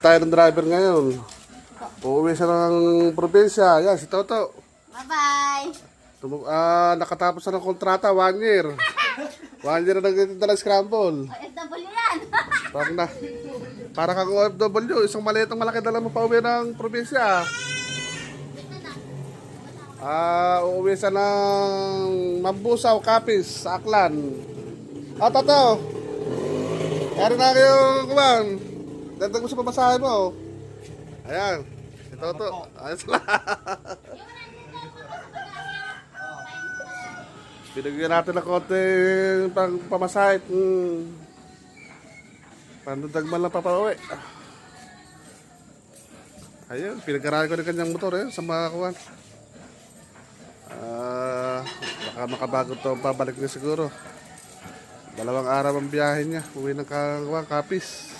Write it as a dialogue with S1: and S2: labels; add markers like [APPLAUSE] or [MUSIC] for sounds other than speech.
S1: Tayo ng driver ngayon. Uuwi siya ng probinsya. Yan, si Toto.
S2: Bye-bye!
S1: Tumu- ah, nakatapos na ng kontrata, one year. [LAUGHS] One year na nagtitinda ng scramble.
S2: OFW yan! [LAUGHS]
S1: Parang na. Para kang OFW, isang maliit ang malaki dala mo pa uwi ng probinsya. Ah, uuwi siya ng Mambusaw, Capiz, sa Aklan. Ah, Toto. Kaya na kayo, kuman. Dagdag mo sa pamasahe mo. Ayan. Si Toto. Ayos lang. [LAUGHS] Binigyan natin ng konti pang pamasahe. Hmm. Pandadag man lang papauwi. Ayun, pinag-aralan ko rin kanyang motor eh, sa mga kuwan. Ah, baka makabago to, babalik niya siguro. Dalawang araw ang biyahe niya, uwi ng kakuwan, kapis.